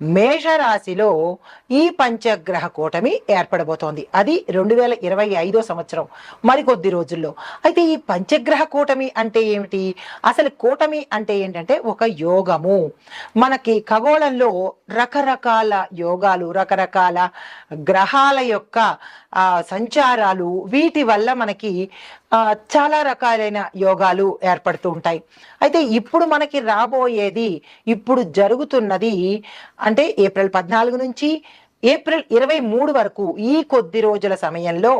మేషరాశిలో ఈ పంచగ్రహ కూటమి ఏర్పడబోతోంది. అది రెండు వేల ఇరవై ఐదో సంవత్సరం. మరికొద్ది రోజుల్లో. అయితే ఈ పంచగ్రహ కూటమి అంటే ఏమిటి? అసలు కూటమి అంటే ఏంటంటే ఒక యోగము. మనకి ఖగోళంలో రకరకాల యోగాలు రకరకాల గ్రహాల యొక్క సంచారాలు వీటి వల్ల మనకి చాలా రకాలైన యోగాలు ఏర్పడుతూ ఉంటాయి. అయితే ఇప్పుడు మనకి రాబోయేది ఇప్పుడు జరుగుతున్నది అంటే ఏప్రిల్ పద్నాలుగు నుంచి ఏప్రిల్ ఇరవై మూడు వరకు ఈ కొద్ది రోజుల సమయంలో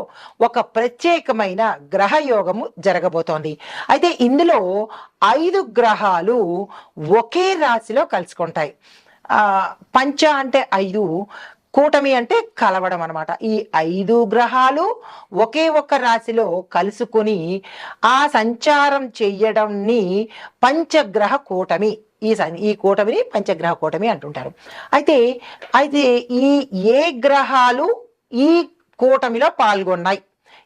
ఒక ప్రత్యేకమైన గ్రహ యోగము జరగబోతోంది. అయితే ఇందులో ఐదు గ్రహాలు ఒకే రాశిలో కలుసుకుంటాయి. పంచ అంటే ఐదు కూటమి అంటే కలవడం అనమాట ఈ ఐదు గ్రహాలు ఒకే ఒక్క రాశిలో కలుసుకుని ఆ సంచారం చెయ్యడంని పంచగ్రహ కూటమి ఈ సం- ఈ కూటమిని పంచగ్రహ కూటమి అంటుంటారు. అయితే అయితే ఈ ఏ గ్రహాలు ఈ కూటమిలో పాల్గొన్నాయి?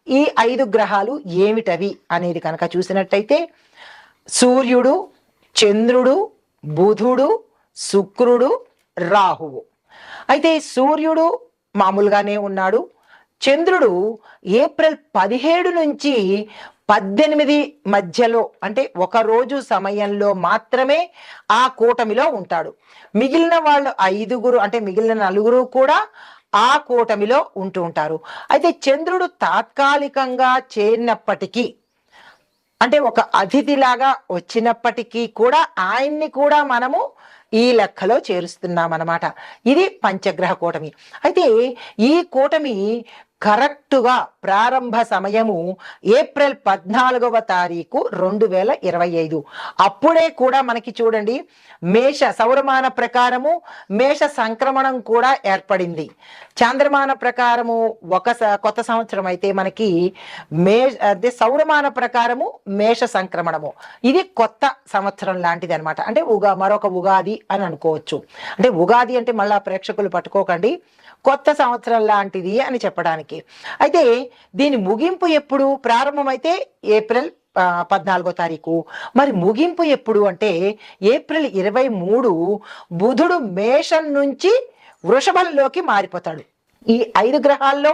ఈ ఐదు గ్రహాలు ఏమిటవి అనేది కనుక చూసినట్టయితే సూర్యుడు చంద్రుడు బుధుడు శుక్రుడు రాహువు. అయితే సూర్యుడు మామూలుగానే ఉన్నాడు. చంద్రుడు ఏప్రిల్ పదిహేడు నుంచి పద్దెనిమిది మధ్యలో అంటే ఒక రోజు సమయంలో మాత్రమే ఆ కూటమిలో ఉంటాడు. మిగిలిన వాళ్ళు ఐదుగురు అంటే మిగిలిన నలుగురు కూడా ఆ కూటమిలో ఉంటూ ఉంటారు. అయితే చంద్రుడు తాత్కాలికంగా చేరినప్పటికీ అంటే ఒక అతిథిలాగా వచ్చినప్పటికీ కూడా ఆయన్ని కూడా మనము ఈ లెక్కలో చేరుస్తున్నాం అన్నమాట ఇది పంచగ్రహ కూటమి. అయితే ఈ కూటమి కరెక్టుగా ప్రారంభ సమయము ఏప్రిల్ పద్నాలుగవ తారీఖు రెండు వేల ఇరవై ఐదు. అప్పుడే కూడా మనకి చూడండి మేష సౌరమాన ప్రకారము మేష సంక్రమణం కూడా ఏర్పడింది. చాంద్రమాన ప్రకారము ఒక స- కొత్త సంవత్సరం అయితే మనకి మే అంటే సౌరమాన ప్రకారము మేష సంక్రమణము. ఇది కొత్త సంవత్సరం లాంటిది అనమాట అంటే ఉగా మరొక ఉగాది అని అనుకోవచ్చు. అంటే ఉగాది అంటే మళ్ళా ప్రేక్షకులు పట్టుకోకండి కొత్త సంవత్సరం లాంటిది అని చెప్పడానికి. అయితే దీని ముగింపు ఎప్పుడు? ప్రారంభమైతే ఏప్రిల్ పద్నాలుగో తారీఖు. మరి ముగింపు ఎప్పుడు అంటే ఏప్రిల్ ఇరవై మూడు బుధుడు మేషం నుంచి వృషభంలోకి మారిపోతాడు. ఈ ఐదు గ్రహాల్లో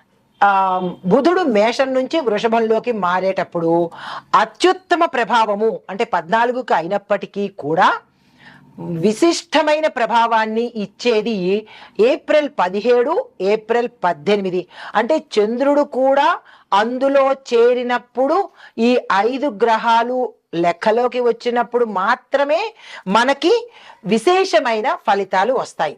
బుధుడు మేషం నుంచి వృషభంలోకి మారేటప్పుడు అత్యుత్తమ ప్రభావము అంటే పద్నాలుగుకి అయినప్పటికీ కూడా విశిష్టమైన ప్రభావాన్ని ఇచ్చేది ఏప్రిల్ పదిహేడు ఏప్రిల్ పద్దెనిమిది. అంటే చంద్రుడు కూడా అందులో చేరినప్పుడు ఈ ఐదు గ్రహాలు లెక్కలోకి వచ్చినప్పుడు మాత్రమే మనకి విశేషమైన ఫలితాలు వస్తాయి.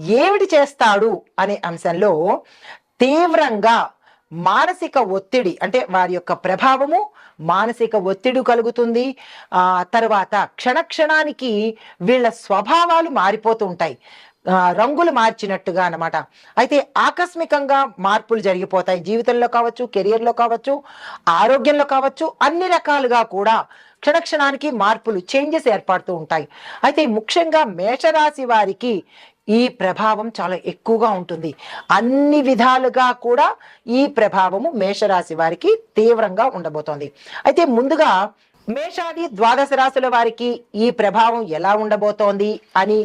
ఏమిటి చేస్తాడు అనే అంశంలో తీవ్రంగా మానసిక ఒత్తిడి అంటే వారి యొక్క ప్రభావము మానసిక ఒత్తిడి కలుగుతుంది. ఆ తర్వాత క్షణక్షణానికి వీళ్ళ స్వభావాలు మారిపోతూ ఉంటాయి. రంగులు మార్చినట్టుగా అనమాట అయితే ఆకస్మికంగా మార్పులు జరిగిపోతాయి. జీవితంలో కావచ్చు కెరియర్లో కావచ్చు ఆరోగ్యంలో కావచ్చు అన్ని రకాలుగా కూడా క్షణక్షణానికి మార్పులు చేంజెస్ ఏర్పడుతూ ఉంటాయి. అయితే ముఖ్యంగా మేషరాశి వారికి ఈ ప్రభావం చాలా ఎక్కువగా ఉంటుంది. అన్ని విధాలుగా కూడా ఈ ప్రభావము మేషరాశి వారికి తీవ్రంగా ఉండబోతోంది. అయితే ముందుగా మేషాది ద్వాదశ రాశుల వారికి ఈ ప్రభావం ఎలా ఉండబోతోంది అని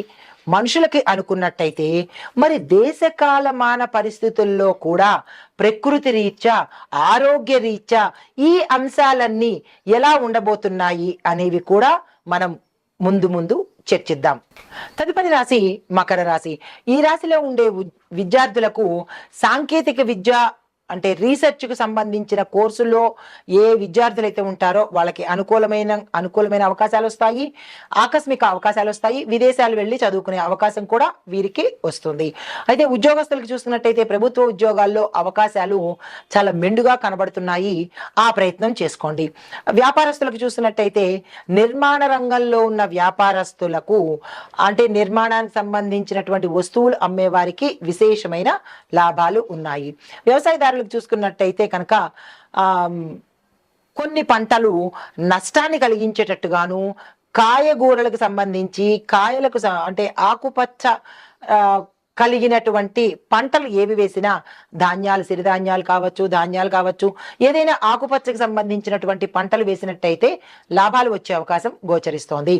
మనుషులకి అనుకున్నట్టయితే మరి దేశకాలమాన పరిస్థితుల్లో కూడా ప్రకృతి రీత్యా ఆరోగ్య రీత్యా ఈ అంశాలన్నీ ఎలా ఉండబోతున్నాయి అనేవి కూడా మనం ముందు ముందు చర్చిద్దాం. తదుపరి రాశి మకర రాశి. ఈ రాశిలో ఉండే విద్యార్థులకు సాంకేతిక విద్య అంటే రీసెర్చ్కు సంబంధించిన కోర్సుల్లో ఏ విద్యార్థులు అయితే ఉంటారో వాళ్ళకి అనుకూలమైన అనుకూలమైన అవకాశాలు వస్తాయి ఆకస్మిక అవకాశాలు వస్తాయి విదేశాలు వెళ్ళి చదువుకునే అవకాశం కూడా వీరికి వస్తుంది. అయితే ఉద్యోగస్తులకు చూసుకున్నట్టయితే ప్రభుత్వ ఉద్యోగాల్లో అవకాశాలు చాలా మెండుగా కనబడుతున్నాయి. ఆ ప్రయత్నం చేసుకోండి. వ్యాపారస్తులకు చూసినట్టయితే నిర్మాణ రంగంలో ఉన్న వ్యాపారస్తులకు అంటే నిర్మాణానికి సంబంధించినటువంటి వస్తువులు అమ్మేవారికి విశేషమైన లాభాలు ఉన్నాయి. వ్యవసాయదారులకు చూసుకున్నట్టయితే కనుక కొన్ని పంటలు నష్టాన్ని కలిగించేటట్టుగాను కాయగూరలకు సంబంధించి కాయలకు స- అంటే ఆకుపచ్చ ఆ, కలిగినటువంటి పంటలు ఏవి వేసినా ధాన్యాలు సిరిధాన్యాలు కావచ్చు ధాన్యాలు కావచ్చు ఏదైనా ఆకుపచ్చకి సంబంధించినటువంటి పంటలు వేసినట్టయితే లాభాలు వచ్చే అవకాశం గోచరిస్తోంది.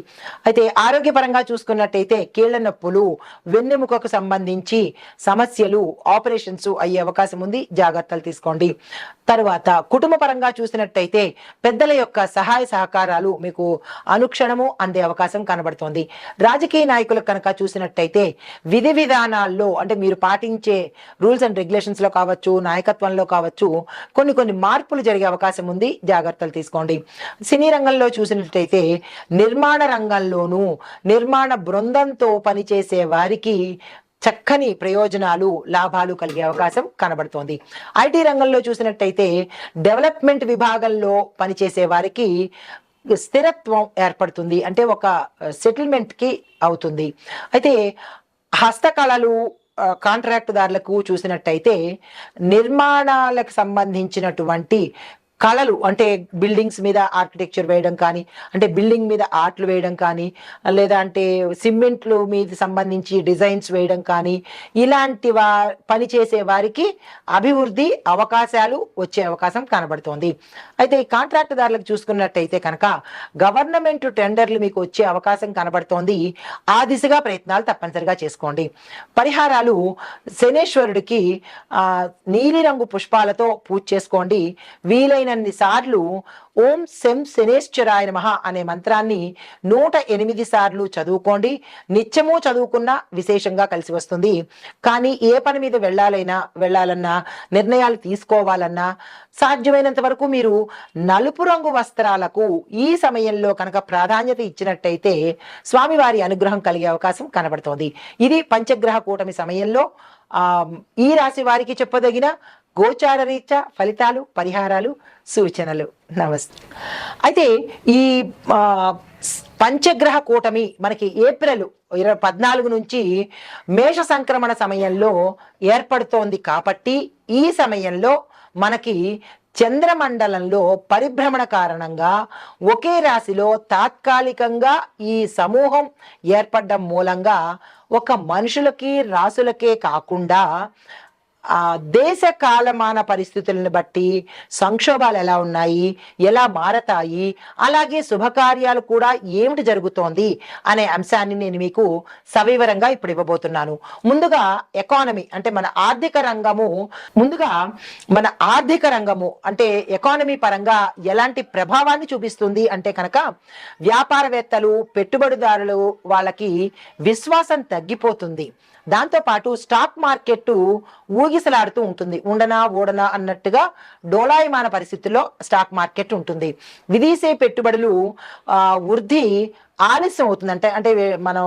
అయితే ఆరోగ్యపరంగా చూసుకున్నట్టయితే కీళ్ళ నొప్పులు వెన్నెముకకు సంబంధించి సమస్యలు ఆపరేషన్స్ అయ్యే అవకాశం ఉంది. జాగ్రత్తలు తీసుకోండి. తరువాత కుటుంబ పరంగా చూసినట్టయితే పెద్దల యొక్క సహాయ సహకారాలు మీకు అనుక్షణము అందే అవకాశం కనబడుతోంది. రాజకీయ నాయకులకు కనుక చూసినట్టయితే విధి విధానాల్లో అంటే మీరు పాటించే రూల్స్ అండ్ రెగ్యులేషన్స్లో కావచ్చు నాయకత్వంలో కావచ్చు కొన్ని కొన్ని మార్పులు జరిగే అవకాశం ఉంది. జాగ్రత్తలు తీసుకోండి. సినీ రంగంలో చూసినట్టయితే నిర్మాణ రంగంలోనూ నిర్మాణ బృందంతో పనిచేసే వారికి చక్కని ప్రయోజనాలు లాభాలు కలిగే అవకాశం కనబడుతోంది. ఐటీ రంగంలో చూసినట్టయితే డెవలప్మెంట్ విభాగంలో పనిచేసే వారికి స్థిరత్వం ఏర్పడుతుంది. అంటే ఒక సెటిల్మెంట్కి అవుతుంది. అయితే హస్తకళలు కాంట్రాక్టుదారులకు చూసినట్టయితే నిర్మాణాలకు సంబంధించినటువంటి కళలు అంటే బిల్డింగ్స్ మీద ఆర్కిటెక్చర్ వేయడం కానీ అంటే బిల్డింగ్ మీద ఆర్ట్లు వేయడం కానీ లేదా అంటే సిమెంట్లు మీద సంబంధించి డిజైన్స్ వేయడం కానీ ఇలాంటి వా పని చేసే వారికి అభివృద్ధి అవకాశాలు వచ్చే అవకాశం కనబడుతోంది. అయితే ఈ కాంట్రాక్టుదారులకు చూసుకున్నట్టయితే కనుక గవర్నమెంట్ టెండర్లు మీకు వచ్చే అవకాశం కనబడుతోంది. ఆ దిశగా ప్రయత్నాలు తప్పనిసరిగా చేసుకోండి. పరిహారాలు శనేశ్వరుడికి నీలిరంగు పుష్పాలతో పూజ చేసుకోండి. వీలైన వీలైనన్ని సార్లు ఓం శం శనేశ్వరాయ నమ అనే మంత్రాన్ని నూట ఎనిమిది సార్లు చదువుకోండి. నిత్యము చదువుకున్నా విశేషంగా కలిసి వస్తుంది. కానీ ఏ పని మీద వెళ్ళాలైనా వెళ్ళాలన్నా నిర్ణయాలు తీసుకోవాలన్నా సాధ్యమైనంత వరకు మీరు నలుపు రంగు వస్త్రాలకు ఈ సమయంలో కనుక ప్రాధాన్యత ఇచ్చినట్టయితే స్వామివారి అనుగ్రహం కలిగే అవకాశం కనబడుతోంది. ఇది పంచగ్రహ కూటమి సమయంలో ఈ రాశి వారికి చెప్పదగిన గోచార రీత్యా ఫలితాలు పరిహారాలు సూచనలు. నమస్తే. అయితే ఈ పంచగ్రహ కూటమి మనకి ఏప్రిల్ ఇరవై పద్నాలుగు నుంచి మేష సంక్రమణ సమయంలో ఏర్పడుతోంది కాబట్టి ఈ సమయంలో మనకి చంద్రమండలంలో పరిభ్రమణ కారణంగా ఒకే రాశిలో తాత్కాలికంగా ఈ సమూహం ఏర్పడడం మూలంగా ఒక మనుషులకి రాసులకే కాకుండా ఆ దేశ కాలమాన పరిస్థితులను బట్టి సంక్షోభాలు ఎలా ఉన్నాయి ఎలా మారతాయి అలాగే శుభకార్యాలు కూడా ఏమిటి జరుగుతోంది అనే అంశాన్ని నేను మీకు సవివరంగా ఇప్పుడు ఇవ్వబోతున్నాను. ముందుగా ఎకానమీ అంటే మన ఆర్థిక రంగము ముందుగా మన ఆర్థిక రంగము అంటే ఎకానమీ పరంగా ఎలాంటి ప్రభావాన్ని చూపిస్తుంది అంటే కనుక వ్యాపారవేత్తలు పెట్టుబడిదారులు వాళ్ళకి విశ్వాసం తగ్గిపోతుంది. దాంతో పాటు స్టాక్ మార్కెట్ ఊగిసలాడుతూ ఉంటుంది. ఉండనా ఓడనా అన్నట్టుగా డోలాయమాన పరిస్థితుల్లో స్టాక్ మార్కెట్ ఉంటుంది. విదేశీ పెట్టుబడులు వృద్ధి ఆలస్యం అవుతుంది. అంటే అంటే మనం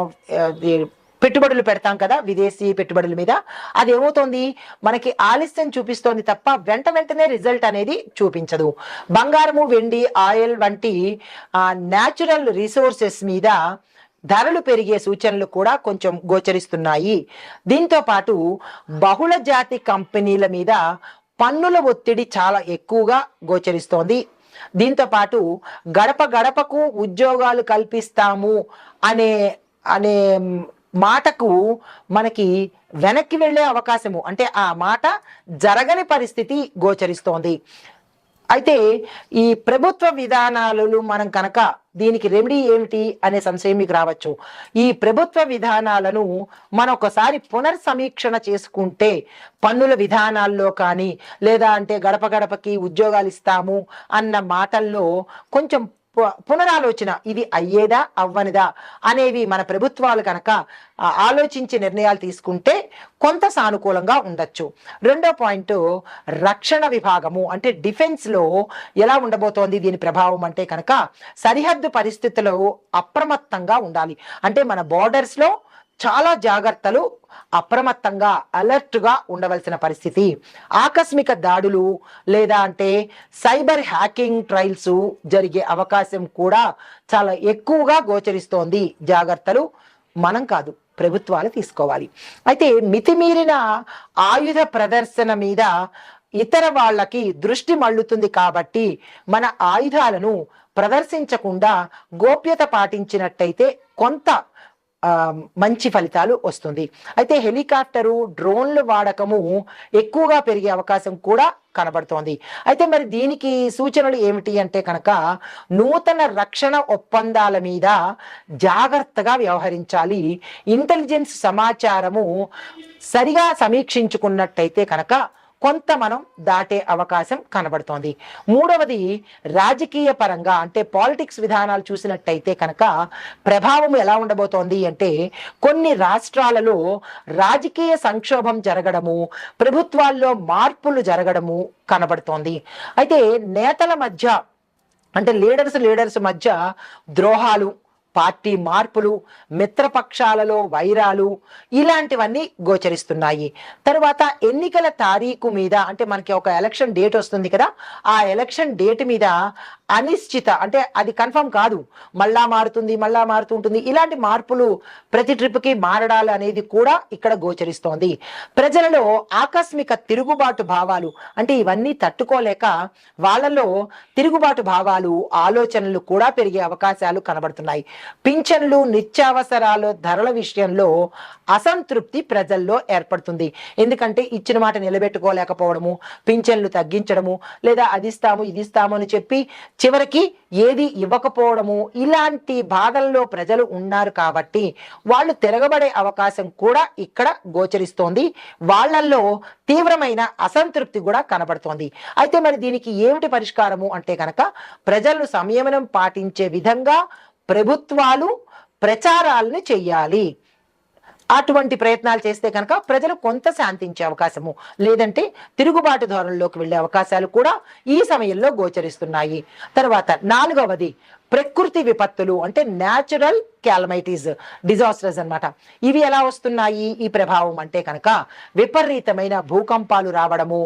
పెట్టుబడులు పెడతాం కదా విదేశీ పెట్టుబడుల మీద. అది ఏమవుతోంది? మనకి ఆలస్యం చూపిస్తోంది తప్ప వెంట వెంటనే రిజల్ట్ అనేది చూపించదు. బంగారము వెండి ఆయిల్ వంటి న్యాచురల్ రిసోర్సెస్ మీద ధరలు పెరిగే సూచనలు కూడా కొంచెం గోచరిస్తున్నాయి. దీంతో పాటు బహుళ జాతి కంపెనీల మీద పన్నుల ఒత్తిడి చాలా ఎక్కువగా గోచరిస్తోంది. దీంతో పాటు గడప గడపకు ఉద్యోగాలు కల్పిస్తాము అనే అనే మాటకు మనకి వెనక్కి వెళ్ళే అవకాశము అంటే ఆ మాట జరగని పరిస్థితి గోచరిస్తోంది. అయితే ఈ ప్రభుత్వ విధానాలు మనం కనుక దీనికి రెమెడీ ఏమిటి అనే సంశయం మీకు రావచ్చు. ఈ ప్రభుత్వ విధానాలను మనం ఒకసారి పునర్సమీక్షణ చేసుకుంటే పన్నుల విధానాల్లో కానీ లేదా అంటే గడప గడపకి ఉద్యోగాలు ఇస్తాము అన్న మాటల్లో కొంచెం పునరాలోచన ఇది అయ్యేదా అవ్వనిదా అనేవి మన ప్రభుత్వాలు కనుక ఆలోచించి నిర్ణయాలు తీసుకుంటే కొంత సానుకూలంగా ఉండొచ్చు. రెండో పాయింట్ రక్షణ విభాగము అంటే డిఫెన్స్లో ఎలా ఉండబోతోంది దీని ప్రభావం అంటే కనుక సరిహద్దు పరిస్థితులు అప్రమత్తంగా ఉండాలి. అంటే మన బార్డర్స్లో లో చాలా జాగ్రత్తలు అప్రమత్తంగా అలర్ట్గా ఉండవలసిన పరిస్థితి. ఆకస్మిక దాడులు లేదా అంటే సైబర్ హ్యాకింగ్ ట్రయల్స్ జరిగే అవకాశం కూడా చాలా ఎక్కువగా గోచరిస్తోంది. జాగ్రత్తలు మనం కాదు ప్రభుత్వాలు తీసుకోవాలి. అయితే మితిమీరిన ఆయుధ ప్రదర్శన మీద ఇతర వాళ్ళకి దృష్టి మళ్ళుతుంది కాబట్టి మన ఆయుధాలను ప్రదర్శించకుండా గోప్యత పాటించినట్టయితే కొంత మంచి ఫలితాలు వస్తుంది. అయితే హెలికాప్టరు డ్రోన్ల వాడకము ఎక్కువగా పెరిగే అవకాశం కూడా కనబడుతోంది. అయితే మరి దీనికి సూచనలు ఏమిటి అంటే కనుక నూతన రక్షణ ఒప్పందాల మీద జాగ్రత్తగా వ్యవహరించాలి. ఇంటెలిజెన్స్ సమాచారము సరిగా సమీక్షించుకున్నట్టయితే కనుక కొంత మనం దాటే అవకాశం కనబడుతోంది. మూడవది రాజకీయ పరంగా అంటే పాలిటిక్స్ విధానాలు చూసినట్టయితే కనుక ప్రభావం ఎలా ఉండబోతోంది అంటే కొన్ని రాష్ట్రాలలో రాజకీయ సంక్షోభం జరగడము ప్రభుత్వాల్లో మార్పులు జరగడము కనబడుతోంది. అయితే నేతల మధ్య అంటే లీడర్స్ లీడర్స్ మధ్య ద్రోహాలు పార్టీ మార్పులు మిత్రపక్షాలలో వైరాలు ఇలాంటివన్నీ గోచరిస్తున్నాయి. తర్వాత ఎన్నికల తారీఖు మీద అంటే మనకి ఒక ఎలక్షన్ డేట్ వస్తుంది కదా ఆ ఎలక్షన్ డేట్ మీద అనిశ్చిత అంటే అది కన్ఫర్మ్ కాదు. మళ్ళా మారుతుంది మళ్ళా మారుతూ ఉంటుంది. ఇలాంటి మార్పులు ప్రతి ట్రిప్కి మారడాలు అనేది కూడా ఇక్కడ గోచరిస్తోంది. ప్రజలలో ఆకస్మిక తిరుగుబాటు భావాలు అంటే ఇవన్నీ తట్టుకోలేక వాళ్ళలో తిరుగుబాటు భావాలు ఆలోచనలు కూడా పెరిగే అవకాశాలు కనబడుతున్నాయి. పింఛన్లు నిత్యావసరాలు ధరల విషయంలో అసంతృప్తి ప్రజల్లో ఏర్పడుతుంది. ఎందుకంటే ఇచ్చిన మాట నిలబెట్టుకోలేకపోవడము పింఛన్లు తగ్గించడము లేదా అది ఇస్తాము ఇది ఇస్తాము అని చెప్పి చివరికి ఏది ఇవ్వకపోవడము ఇలాంటి బాధల్లో ప్రజలు ఉన్నారు కాబట్టి వాళ్ళు తిరగబడే అవకాశం కూడా ఇక్కడ గోచరిస్తోంది. వాళ్ళల్లో తీవ్రమైన అసంతృప్తి కూడా కనబడుతోంది. అయితే మరి దీనికి ఏమిటి పరిష్కారము అంటే కనుక ప్రజలను సంయమనం పాటించే విధంగా ప్రభుత్వాలు ప్రచారాలను చెయ్యాలి. అటువంటి ప్రయత్నాలు చేస్తే కనుక ప్రజలు కొంత శాంతించే అవకాశము లేదంటే తిరుగుబాటు ధోరణిలోకి వెళ్ళే అవకాశాలు కూడా ఈ సమయంలో గోచరిస్తున్నాయి. తర్వాత నాలుగవది ప్రకృతి విపత్తులు అంటే న్యాచురల్ క్యాలమైటీస్ డిజాస్టర్స్ అన్నమాట. ఇవి ఎలా వస్తున్నాయి? ఈ ప్రభావం అంటే కనుక విపరీతమైన భూకంపాలు రావడము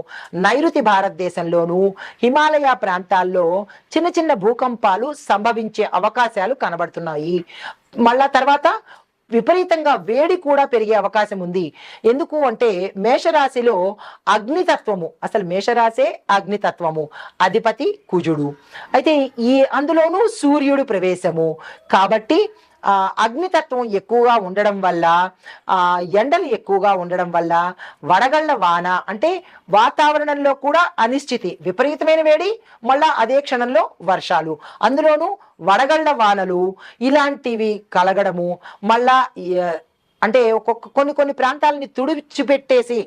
నైరుతి భారతదేశంలోను హిమాలయ ప్రాంతాల్లో చిన్న చిన్న భూకంపాలు సంభవించే అవకాశాలు కనబడుతున్నాయి. మళ్ళా తర్వాత విపరీతంగా వేడి కూడా పెరిగే అవకాశం ఉంది. ఎందుకు అంటే మేషరాశిలో అగ్నితత్వము. అసలు మేషరాశే అగ్నితత్వము. అధిపతి కుజుడు. అయితే ఈ అందులోనూ సూర్యుడు ప్రవేశము. కాబట్టి అగ్నితత్వం ఎక్కువగా ఉండడం వల్ల ఎండలు ఎక్కువగా ఉండడం వల్ల వడగళ్ళ వాన అంటే వాతావరణంలో కూడా అనిశ్చితి విపరీతమైన వేడి మళ్ళా అదే క్షణంలో వర్షాలు. అందులోనూ వడగళ్ళ వానలు ఇలాంటివి కలగడము మళ్ళా అంటే ఒక్కొక్క కొన్ని కొన్ని ప్రాంతాలని తుడిచిపెట్టేసి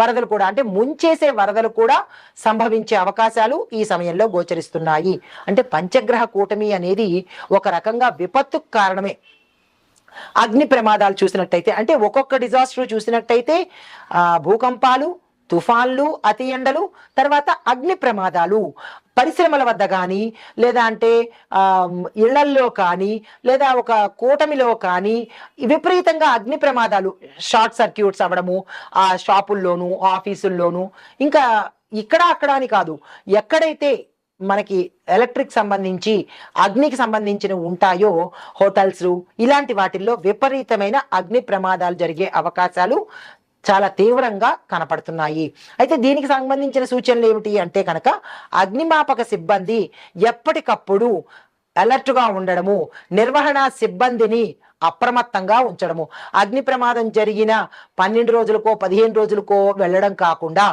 వరదలు కూడా అంటే ముంచేసే వరదలు కూడా సంభవించే అవకాశాలు ఈ సమయంలో గోచరిస్తున్నాయి. అంటే పంచగ్రహ కూటమి అనేది ఒక రకంగా విపత్తుకు కారణమే. అగ్ని ప్రమాదాలు చూసినట్టయితే అంటే ఒక్కొక్క డిజాస్టర్ చూసినట్టయితే భూకంపాలు తుఫాన్లు అతి ఎండలు తర్వాత అగ్ని ప్రమాదాలు. పరిశ్రమల వద్ద కానీ లేదా అంటే ఇళ్ళల్లో కానీ లేదా ఒక కూటమిలో కానీ విపరీతంగా అగ్ని ప్రమాదాలు షార్ట్ సర్క్యూట్స్ అవ్వడము ఆ షాపుల్లోనూ ఆఫీసుల్లోనూ. ఇంకా ఇక్కడ అక్కడ అని కాదు ఎక్కడైతే మనకి ఎలక్ట్రిక్ సంబంధించి అగ్నికి సంబంధించినవి ఉంటాయో హోటల్స్ ఇలాంటి వాటిల్లో విపరీతమైన అగ్ని ప్రమాదాలు జరిగే అవకాశాలు చాలా తీవ్రంగా కనపడుతున్నాయి. అయితే దీనికి సంబంధించిన సూచనలు ఏమిటి అంటే కనుక అగ్నిమాపక సిబ్బంది ఎప్పటికప్పుడు అలర్ట్గా ఉండడము నిర్వహణ సిబ్బందిని అప్రమత్తంగా ఉంచడము. అగ్ని ప్రమాదం జరిగిన పన్నెండు రోజులకో పదిహేను రోజులకో వెళ్ళడం కాకుండా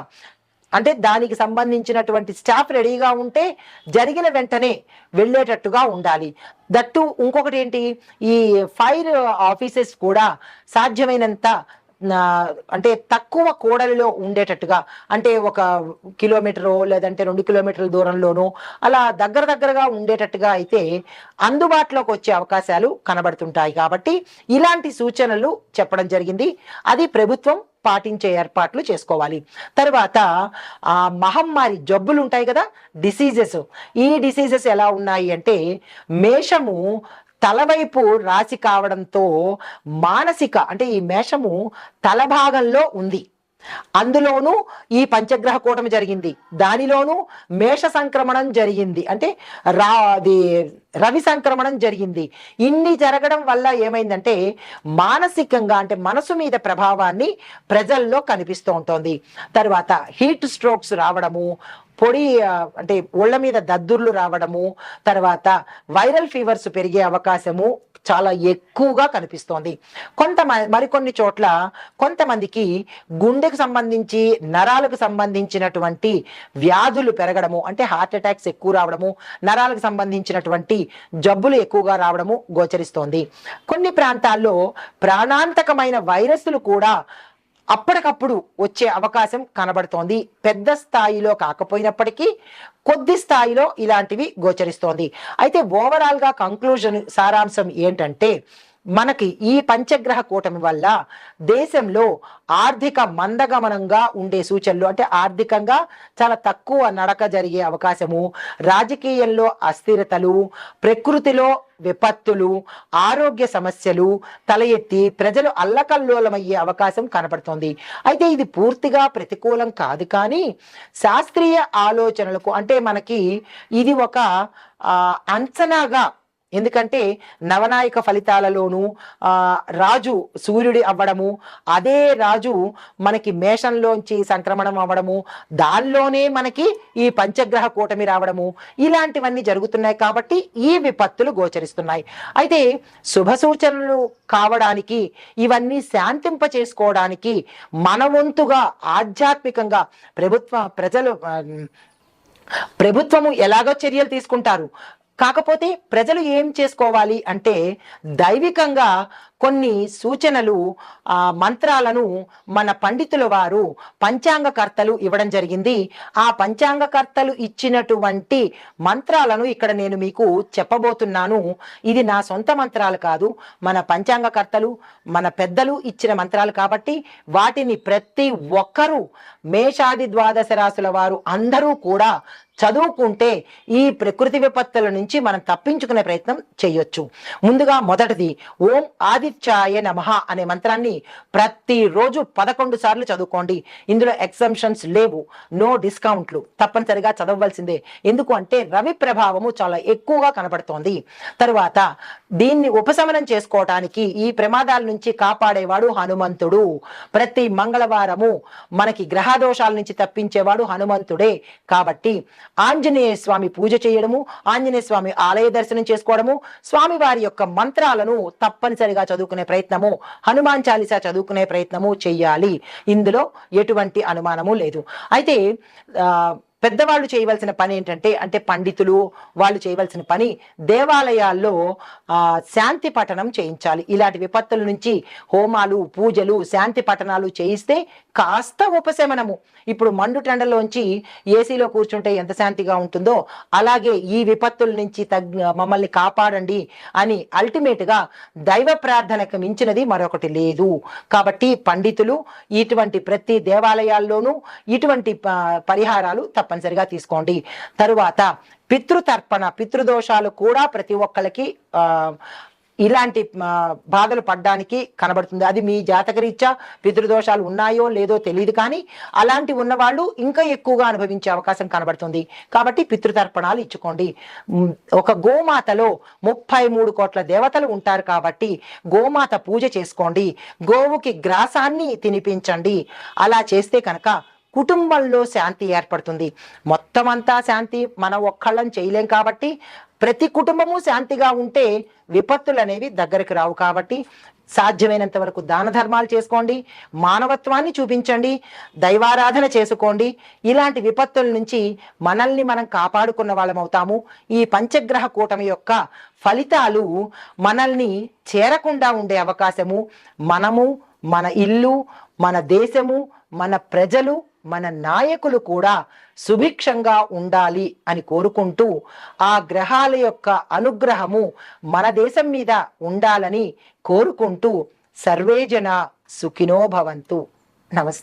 అంటే దానికి సంబంధించినటువంటి స్టాఫ్ రెడీగా ఉంటే జరిగిన వెంటనే వెళ్ళేటట్టుగా ఉండాలి. దట్టు ఇంకొకటి ఏంటి? ఈ ఫైర్ ఆఫీసెస్ కూడా సాధ్యమైనంత అంటే తక్కువ కూడలిలో ఉండేటట్టుగా అంటే ఒక కిలోమీటరు లేదంటే రెండు కిలోమీటర్ల దూరంలోనూ అలా దగ్గర దగ్గరగా ఉండేటట్టుగా అయితే అందుబాటులోకి వచ్చే అవకాశాలు కనబడుతుంటాయి కాబట్టి ఇలాంటి సూచనలు చెప్పడం జరిగింది. అది ప్రభుత్వం పాటించే ఏర్పాట్లు చేసుకోవాలి. తర్వాత ఆ మహమ్మారి జబ్బులు ఉంటాయి కదా డిసీజెస్. ఈ డిసీజెస్ ఎలా ఉన్నాయి అంటే మేషము తలవైపు రాశి కావడంతో మానసిక అంటే ఈ మేషము తల భాగంలో ఉంది. అందులోనూ ఈ పంచగ్రహ కూటమి జరిగింది. దానిలోనూ మేష సంక్రమణం జరిగింది. అంటే రా అది రవి సంక్రమణం జరిగింది. ఇన్ని జరగడం వల్ల ఏమైందంటే మానసికంగా అంటే మనసు మీద ప్రభావాన్ని ప్రజల్లో కనిపిస్తూ ఉంటుంది. తర్వాత హీట్ స్ట్రోక్స్ రావడము పొడి అంటే ఒళ్ళ మీద దద్దుర్లు రావడము తర్వాత వైరల్ ఫీవర్స్ పెరిగే అవకాశము చాలా ఎక్కువగా కనిపిస్తోంది. కొంత మరికొన్ని చోట్ల కొంతమందికి గుండెకు సంబంధించి నరాలకు సంబంధించినటువంటి వ్యాధులు పెరగడము అంటే హార్ట్ అటాక్స్ ఎక్కువ రావడము నరాలకు సంబంధించినటువంటి జబ్బులు ఎక్కువగా రావడము గోచరిస్తోంది. కొన్ని ప్రాంతాల్లో ప్రాణాంతకమైన వైరస్లు కూడా అప్పటికప్పుడు వచ్చే అవకాశం కనబడుతోంది. పెద్ద స్థాయిలో కాకపోయినప్పటికీ కొద్ది స్థాయిలో ఇలాంటివి గోచరిస్తోంది. అయితే ఓవరాల్గా కంక్లూజన్ సారాంశం ఏంటంటే మనకి ఈ పంచగ్రహ కూటమి వల్ల దేశంలో ఆర్థిక మందగమనంగా ఉండే సూచనలు అంటే ఆర్థికంగా చాలా తక్కువ నడక జరిగే అవకాశము రాజకీయంలో అస్థిరతలు ప్రకృతిలో విపత్తులు ఆరోగ్య సమస్యలు తల ఎత్తి ప్రజలు అల్లకల్లోలమయ్యే అవకాశం కనపడుతోంది. అయితే ఇది పూర్తిగా ప్రతికూలం కాదు కానీ శాస్త్రీయ ఆలోచనలకు అంటే మనకి ఇది ఒక అంచనాగా ఎందుకంటే నవనాయక ఫలితాలలోనూ రాజు సూర్యుడి అవ్వడము అదే రాజు మనకి మేషంలోంచి సంక్రమణం అవ్వడము దానిలోనే మనకి ఈ పంచగ్రహ కూటమి రావడము ఇలాంటివన్నీ జరుగుతున్నాయి కాబట్టి ఈ విపత్తులు గోచరిస్తున్నాయి. అయితే శుభ సూచనలు కావడానికి ఇవన్నీ శాంతింప చేసుకోవడానికి మన వంతుగా ఆధ్యాత్మికంగా ప్రభుత్వ ప్రజలు ప్రభుత్వము ఎలాగో చర్యలు తీసుకుంటారు. కాకపోతే ప్రజలు ఏం చేసుకోవాలి అంటే దైవికంగా కొన్ని సూచనలు మంత్రాలను మన పండితుల వారు పంచాంగకర్తలు ఇవ్వడం జరిగింది. ఆ పంచాంగకర్తలు ఇచ్చినటువంటి మంత్రాలను ఇక్కడ నేను మీకు చెప్పబోతున్నాను. ఇది నా సొంత మంత్రాలు కాదు. మన పంచాంగకర్తలు మన పెద్దలు ఇచ్చిన మంత్రాలు కాబట్టి వాటిని ప్రతి ఒక్కరూ మేషాది ద్వాదశ రాశుల వారు అందరూ కూడా చదువుకుంటే ఈ ప్రకృతి విపత్తుల నుంచి మనం తప్పించుకునే ప్రయత్నం చేయొచ్చు. ముందుగా మొదటిది ఓం ఆదిత్యాయ నమః అనే మంత్రాన్ని ప్రతిరోజు పదకొండు సార్లు చదువుకోండి. ఇందులో ఎగ్జంప్షన్స్ లేవు నో డిస్కౌంట్లు తప్పనిసరిగా చదవవలసిందే. ఎందుకు అంటే రవి ప్రభావము చాలా ఎక్కువగా కనబడుతోంది. తరువాత దీన్ని ఉపశమనం చేసుకోవటానికి ఈ ప్రమాదాల నుంచి కాపాడేవాడు హనుమంతుడు. ప్రతి మంగళవారము మనకి గ్రహదోషాల నుంచి తప్పించేవాడు హనుమంతుడే. కాబట్టి ఆంజనేయ స్వామి పూజ చేయడము ఆంజనేయ స్వామి ఆలయ దర్శనం చేసుకోవడము స్వామి వారి యొక్క మంత్రాలను తప్పనిసరిగా చదువుకునే ప్రయత్నము హనుమాన్ చాలీసా చదువుకునే ప్రయత్నము చెయ్యాలి ఇందులో ఎటువంటి అనుమానము లేదు. అయితే ఆ పెద్దవాళ్ళు చేయవలసిన పని ఏంటంటే అంటే పండితులు వాళ్ళు చేయవలసిన పని దేవాలయాల్లో శాంతి పఠనం చేయించాలి. ఇలాంటి విపత్తుల నుంచి హోమాలు పూజలు శాంతి పఠనాలు చేయిస్తే కాస్త ఉపశమనము. ఇప్పుడు మండు టెండలోంచి ఏసీలో కూర్చుంటే ఎంత శాంతిగా ఉంటుందో అలాగే ఈ విపత్తుల నుంచి తగ్ మమ్మల్ని కాపాడండి అని అల్టిమేట్గా దైవ ప్రార్థనకు మించినది మరొకటి లేదు. కాబట్టి పండితులు ఇటువంటి ప్రతి దేవాలయాల్లోనూ ఇటువంటి పరిహారాలు పరిహారాలు తప్పనిసరిగా తీసుకోండి. తరువాత పితృతర్పణ పితృదోషాలు కూడా ప్రతి ఒక్కరికి ఇలాంటి బాధలు పడ్డానికి కనబడుతుంది. అది మీ జాతకరీత్యా పితృదోషాలు ఉన్నాయో లేదో తెలియదు కానీ అలాంటి ఉన్నవాళ్ళు ఇంకా ఎక్కువగా అనుభవించే అవకాశం కనబడుతుంది. కాబట్టి పితృతర్పణాలు ఇచ్చుకోండి. ఒక గోమాతలో ముప్పై మూడు కోట్ల దేవతలు ఉంటారు కాబట్టి గోమాత పూజ చేసుకోండి. గోవుకి గ్రాసాన్ని తినిపించండి. అలా చేస్తే కనుక కుటుంబంలో శాంతి ఏర్పడుతుంది. మొత్తం అంతా శాంతి మనం ఒక్కళ్ళం చేయలేం కాబట్టి ప్రతి కుటుంబము శాంతిగా ఉంటే విపత్తులు అనేవి దగ్గరికి రావు కాబట్టి సాధ్యమైనంత వరకు దాన ధర్మాలు చేసుకోండి మానవత్వాన్ని చూపించండి దైవారాధన చేసుకోండి. ఇలాంటి విపత్తుల నుంచి మనల్ని మనం కాపాడుకున్న వాళ్ళం అవుతాము. ఈ పంచగ్రహ కూటమి యొక్క ఫలితాలు మనల్ని చేరకుండా ఉండే అవకాశము మనము మన ఇల్లు మన దేశము మన ప్రజలు మన నాయకులు కూడా సుభిక్షంగా ఉండాలి అని కోరుకుంటూ ఆ గ్రహాల యొక్క అనుగ్రహము మన దేశం మీద ఉండాలని కోరుకుంటూ సర్వేజన సుఖినో భవంతు. నమస్తే.